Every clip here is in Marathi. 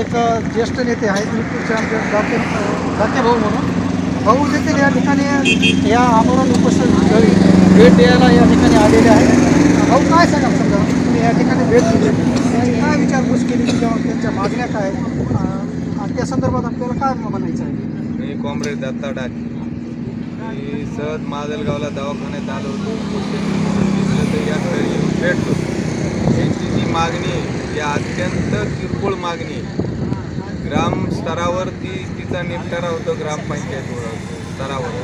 एक ज्येष्ठ नेते आहेत नुकतेच आमचे भाऊ म्हणून. भाऊ देखील या ठिकाणी या आमरण घरी भेट द्यायला या ठिकाणी आलेले आहेत. भाऊ काय सांगा समजा? तुम्ही या ठिकाणी भेट दिली. काय विचारपूस केली किंवा त्यांच्या मागण्या काय? आणि त्या संदर्भात आपल्याला काय म्हणायचं आहे? मी कॉम्रेड दत्ता डाके. मी सहज माजलगावला दवाखान्यात आलो होतो. या भेटलो. त्यांची जी मागणी आहे ती अत्यंत किरकोळ मागणी आहे. ग्राम स्तरावर ती तिचा निपटारा होतो ग्रामपंचायत स्तरावर.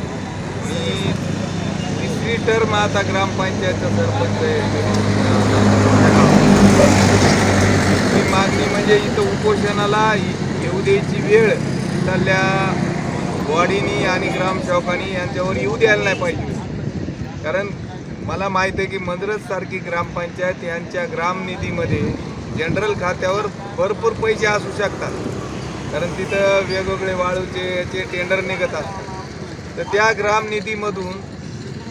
मी तिसरी टर्म आता ग्रामपंचायतचा सरपंच आहे. ही मागणी म्हणजे इथं उपोषणाला येऊ द्यायची वेळ इथल्या बॉडीनी आणि ग्रामसेवकांनी यांच्यावर येऊ द्यायला नाही पाहिजे. कारण मला माहीत आहे की मद्रस सारखी ग्रामपंचायत यांच्या ग्रामनिधीमध्ये जनरल खात्यावर भरपूर पैसे असू शकतात. कारण तिथं वेगवेगळे वाळूचे याचे टेंडर निघत असतात. तर त्या ग्रामनिधीमधून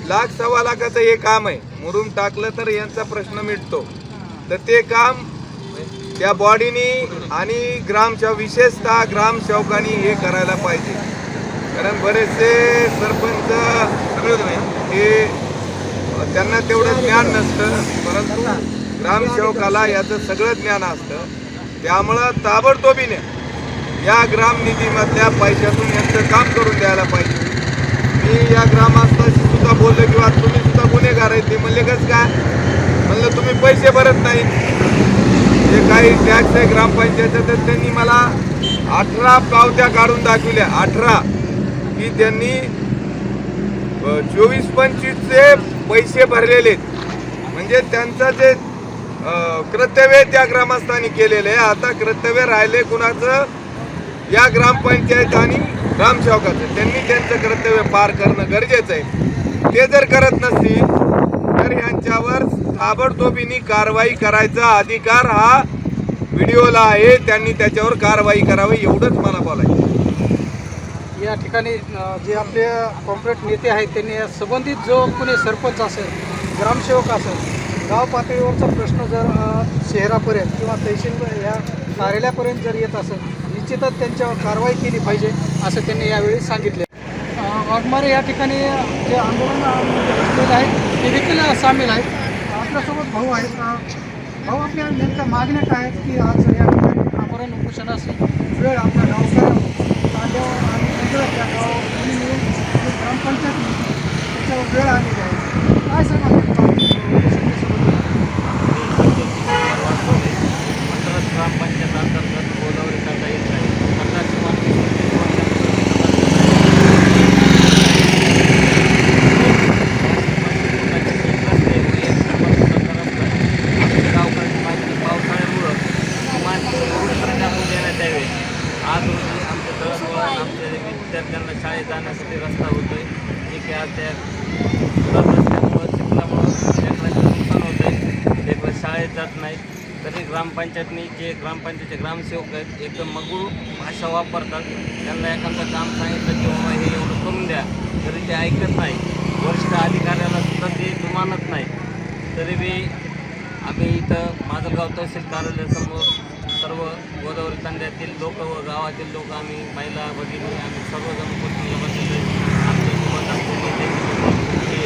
लाख सव्वा लाखाचं हे काम आहे. मुरुम टाकलं तर यांचा प्रश्न मिटतो. तर ते काम त्या बॉडीनी आणि ग्रामच्या विशेषतः ग्रामसेवकांनी हे करायला पाहिजे. कारण बरेचसे सरपंच हे त्यांना तेवढं ज्ञान नसतं. परंतु ग्रामसेवकाला याचं सगळं ज्ञान असतं. त्यामुळं ताबडतोबीने या ग्रामनिधीमधल्या पैशातून यांचं काम करून द्यायला पाहिजे. मी या ग्रामस्थाशी सुद्धा बोललो किंवा तुम्ही सुद्धा गुन्हेगार आहे ते म्हणले कसं काय? म्हणलं तुम्ही पैसे भरत नाही जे काही टॅक्स आहे ग्रामपंचायतचा तर त्यांनी मला अठरा पावत्या काढून दाखविल्या. अठरा. की त्यांनी चोवीस पंचवीसचे पैसे भरलेले आहेत. म्हणजे त्यांचं जे कर्तव्य त्या ग्रामस्थांनी केलेलं आहे. आता कर्तव्य राहिले कुणाचं? या ग्रामपंचायत आणि ग्रामसेवकाचं. त्यांनी त्यांचं कर्तव्य पार करणं गरजेचं आहे. ते जर करत नसतील तर यांच्यावर ताबडतोबीने कारवाई करायचा अधिकार हा व्हिडिओला आहे. त्यांनी त्याच्यावर कारवाई करावी एवढंच मला बोलायचं या ठिकाणी जे आपले कॉम्प्रेट नेते आहेत त्यांनी या संबंधित जो कोणी सरपंच असेल ग्रामसेवक असेल गाव पातळीवरचा प्रश्न जर शहरापर्यंत किंवा तहसील या कार्यालयापर्यंत जर येत असेल निश्चितच त्यांच्यावर कारवाई केली पाहिजे असं त्यांनी यावेळी सांगितले. वाघमारे या ठिकाणी जे आंदोलन असलेलं आहे ते देखील सामील आहेत. आपल्यासोबत भाऊ आहेत. भाऊ आपल्या नेमक्या मागण्या काय आहेत की आज या ठिकाणी आमरण उपोषणास वेळ आपल्या गावकऱ्या तांड्यावर आणि सगळं त्या गाव ग्रामपंचायत त्याच्यावर वेळ आलेली आहे काय सांगा ग्रामपंचायत अंतर्गत गोदावरी करता येत नाही. पन्नास किंवा पावसाळ्यामुळं किमान पूर्ण टाकून देण्यात यावे आज रोजी आमच्या दळणवळण आमच्या विद्यार्थ्यांना शाळेत जाण्यासाठी रस्ता होतो आहे जे की आज त्या रस्त्यामुळं चिखलामुळं लेकरांचं नुकसान होत आहे लेकरं शाळेत जात नाहीत तरी ग्रामपंचायतनी जे ग्रामपंचायतचे ग्रामसेवक आहेत एकदम मगुळ भाषा वापरतात. त्यांना एखादं काम सांगितलं की बाबा हे एवढं करून द्या. तरी ते ऐकत नाही. वरिष्ठ अधिकाऱ्याला सुद्धा ते जुमानत नाही. तरी मी आम्ही इथं माजलगाव तहसील कार्यालयासमोर सर्व गोदावरी तांड्यातील लोक व गावातील लोक आम्ही महिला भगिनी आम्ही सर्वजण उपस्थित बसलेलो आहे आमच्यासोबत आमचे नेते हे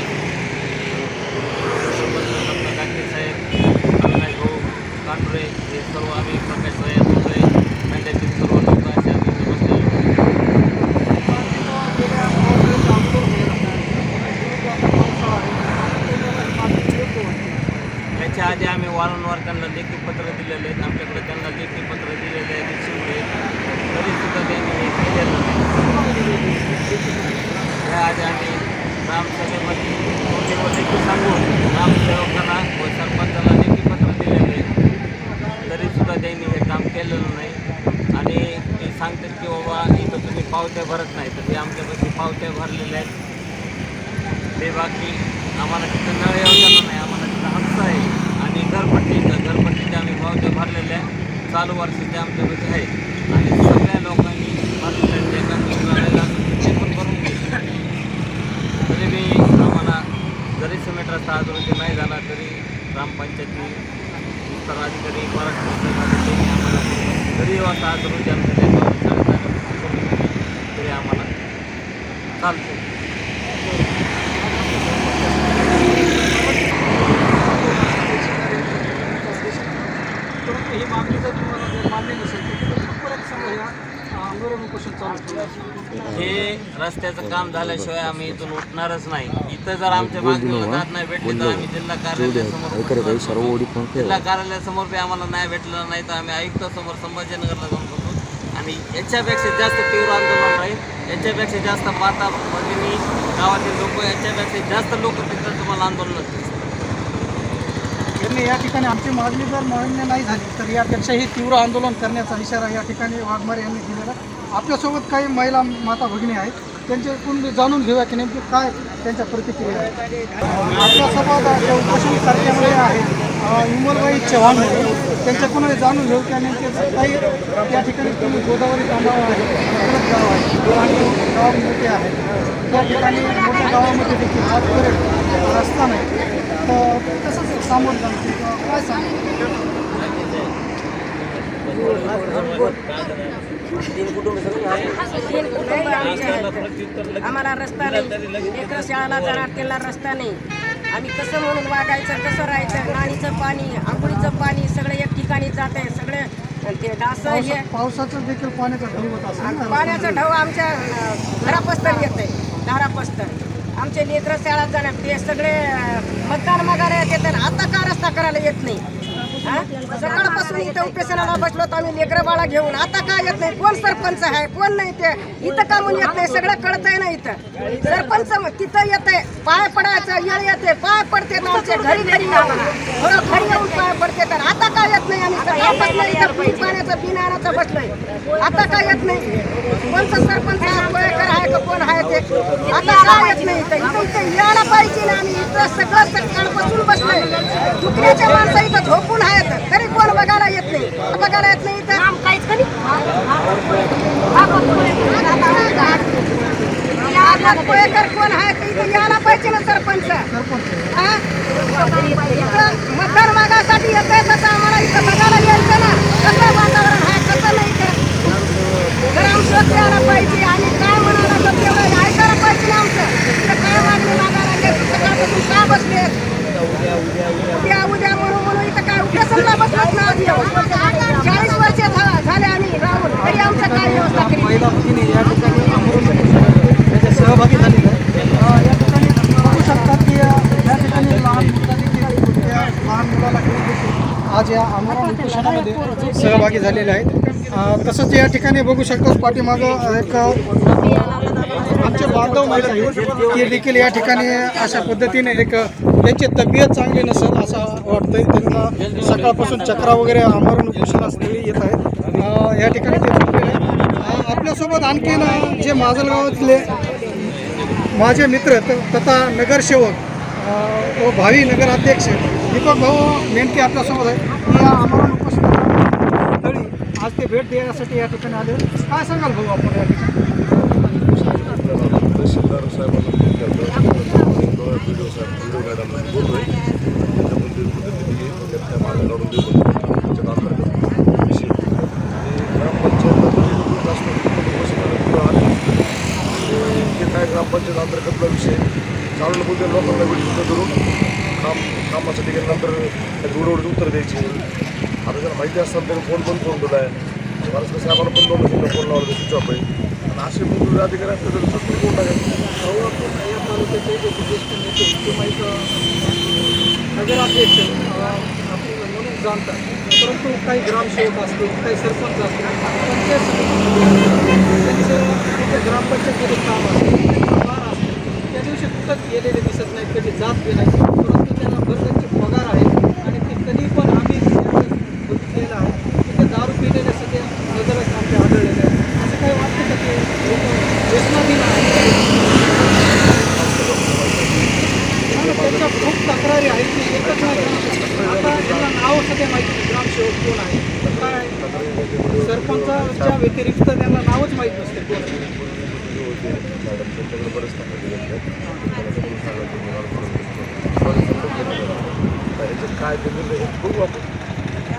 सरपंच डॉक्टर गांधी साहेब अविनाश भाऊ कांडुरे हे सर्व आम्ही प्रकाश साहेब मुंबई तांड्यातील सर्व लोक असे आम्ही इथे बसलेलो आहे. याच्या आधी आम्ही वारंवार त्यांना लेखी पत्र दिलेले आहेत आमच्याकडे त्यांना लेखी पत्र दिलेले आहे रिसिव्ह तरी सुद्धा त्यांनी हे केलेलं नाही या आधी आम्ही ग्रामसभेमध्ये दोन्ही व लेखी सांगून ग्रामसेवकांना व सरपंचाला लेखी पत्र दिलेले आहे तरी सुद्धा त्यांनी हे काम केलेलं नाही आणि म्हणतात की बाबा इथं तुम्ही पावत्या भरत नाही तर ते आमच्यापाशी पावत्या भरलेल्या आहेत. ते बाकी आम्हाला तिथं नळ योजना नाही आम्हाला तिथं हक्क आहे. आणि घरपट्टीचं घरपट्टीच्या आम्ही पावत्या भरलेल्या चालू वर्षाच्या आमच्यापाशी आहे. आणि सगळ्या लोकांनी भरलेल्या आहेत. ते पण भरून घेतले तरी आम्हाला जरी सिमेंट रस्ता आज रोजी नाही झाला तरी ग्रामपंचायती उत्तराधिकारी मराठी आम्हाला तरी वाजता आज रोजी आमच्या जाण्यापासून तरी आम्हाला चालतं ही मागणी जर तुम्हाला मान्य नसेल तर समजा हे रस्त्याचं काम झाल्याशिवाय आम्ही इथून उठणारच नाही. इथं जर आमच्या मागणीला दाद नाही भेटली तर आम्ही जिल्हा कार्यालयासमोर जिल्हा कार्यालयासमोर बी आम्हाला नाही भेटलेलं नाही तर आम्ही आयुक्तासमोर संभाजीनगरला जाऊन बसू याच्यापेक्षा जास्त तीव्र आंदोलन राहील याच्यापेक्षा जास्त माता भगिनी गावातील लोक याच्यापेक्षा जास्त लोक तिथं तुम्हाला आंदोलन त्यांनी या ठिकाणी आमची मागणी जर मान्य नाही झाली तर यापेक्षाही तीव्र आंदोलन करण्याचा इशारा या ठिकाणी वाघमारे यांनी दिलेला आपल्यासोबत काही महिला माता भगिनी आहेत. त्यांच्याकडून जाणून घेऊया की नेमकी काय त्यांच्या प्रतिक्रिया आहेत. आपल्यासोबत उपोषण कार्यामुळे आहेत विमलबाई चव्हाण त्यांच्याकडून जाणून घेऊ की नेमके काही त्या ठिकाणी तुम्ही गोदावरी तांबाव आहे. परत गाव आहे. आणि गाव मोठे आहे. त्या ठिकाणी मोठ्या गावामध्ये देखील आजपर्यंत रस्ता नाही. तर तसंच सामोरं जाणं काय सांगू आम्हाला रस्ता नाही. लेकरं शाळाला जाणार त्याला रस्ता नाही. आम्ही कसं म्हणून वागायचं कसं राहायचं? नाणीचं पाणी आंघोळीचं पाणी सगळं एक ठिकाणी जात आहे. सगळे ते डास हे पावसा- पावसाचं देखील पाण्याचा ढग होत असेल ना? पाण्याचं ढव आमच्या अं, घरापस्तर येत आहे दारापस्तर आमचे लेकरं शाळेत जाणार. ते सगळे मतदान मागायला येतात आता का रस्ता करायला येत नाही? सकाळपासून इथं उपेसनाला बसलो तर आम्ही लेकरबाळा घेऊन. आता काय येत नाही? कोण सरपंच आहे? कोण नाही ते? इथं का म्हणून येत नाही. सगळं कळतंय ना इथं. सरपंच मग तिथं येते पाय पडायचं येळ येते पाय पडते ना आमचे घरी घरी घरी येऊन पाय पडते. आता का येत नाही आम्ही? पाण्याचं बिन आणायचं बसलोय. आता का येत नाही? कोणतं सरपंच आहे? का कोण आहे ते? आता का येत नाही इथं? इथं इथं यायला पाहिजे ना आम्ही. इथं सगळं सकाळपासून बसलोय. दुखण्याच्या माणसं इथं झोपून आहेत. तरी कोण बघायला येत नाही? बघायला येत नाही इथं? काहीच कोळेकर कोण आहे? ते इथं यायला पाहिजे ना सरपंच. हा? इथं मतदान मागासाठी येतंय तसं आम्हाला इथं बघायला यायचं ना कसं वातावरण आहे कसं नाही इथं ग्रामसेवक यायला पाहिजे आणि काय म्हणाला तर तेवढं ऐकायला पाहिजे ना आमचं इथं काय मागणी मागायला लागले सकाळपासून का बसले उद्या उद्या म्हणून म्हणून इथं काय उद्यासनला बसलात ना आधी चाळीस वर्ष झा- झाले आम्ही राहून तरी आमचं काय व्यवस्था केली महिला भगिनी या ठिकाणी आंदोलन त्याचे सहभागी झालेले आहेत अं, या ठिकाणी बघू शकतात की अं, या ठिकाणी लहान मुलं देखील त्या लहान मुलाला घेऊन देखील आज या आंदोलन उपोषणामध्ये सहभागी झालेले आहेत. तसंच या ठिकाणी बघू शकतो पाठीमागं एक आमचे बांधव माहीत आहेत ते देखील या ठिकाणी अशा पद्धतीने एक त्यांची तब्येत चांगली नसेल असं वाटतंय. त्यांना सकाळपासून चक्रा वगैरे आमरण उपोषणास्थळी येत आहेत. या ठिकाणी ते आपल्यासोबत आणखीन जे माजलगावातले माझे मित्र तथा नगरसेवक व भावी नगराध्यक्ष दीपक भाऊ नेमके आपल्यासोबत आहे या आमरण आज ते भेट देण्यासाठी या ठिकाणी आले. काय सांगाल भाऊ आपण या ठिकाणी? तहसीलदार साहेबांना फोन केला व्हिडिओ साहेब मॅडमला त्याच्यामध्ये त्या मार्ग काढून त्याच्या अंतर्गत विषय आणि ग्रामपंचायतला पण असतो पुढं आले हे काय ग्रामपंचायत अंतर्गतला विषय. चालून बोलते लोकांना वेळ धरून काम कामासाठी गेल्यानंतर रोडवर उत्तर द्यायची. माहिती असताना त्यांनी फोन पण फोन दिला आहे महाराष्ट्र साहेबांना पण दोन मिनिटं फोन लावला स्विच ऑफ आहे. आणि असे मुलं अधिकारी असतात तर सस्पेंड फोन टाकायचं म्हणून जाणतात परंतु काही ग्रामसेवक असतील काही सरपंच असतील पंचायत त्यांचं तिथे काम असते त्या दिवशी कुठंच गेलेले दिसत नाहीत कधी जात बी नाही परंतु त्यांना भर त्यांचे पगार आहे आणि ते कधी पण आम्ही त्यावेळेस बघितलेलं आहे की ते दारू पिलेले सगळे नजरच आमचे आढळलेले आहेत असं काही वाटतं का ते लोक व्यसनाधीन आहेत त्यांच्या खूप तक्रारी आहेत की एकच नाही आता त्यांना नाव सध्या माहिती नाही ग्रामसेवक कोण आहे? तर काय सरपंचाच्या व्यतिरिक्त त्यांना नावच माहीत नसते. कोण काय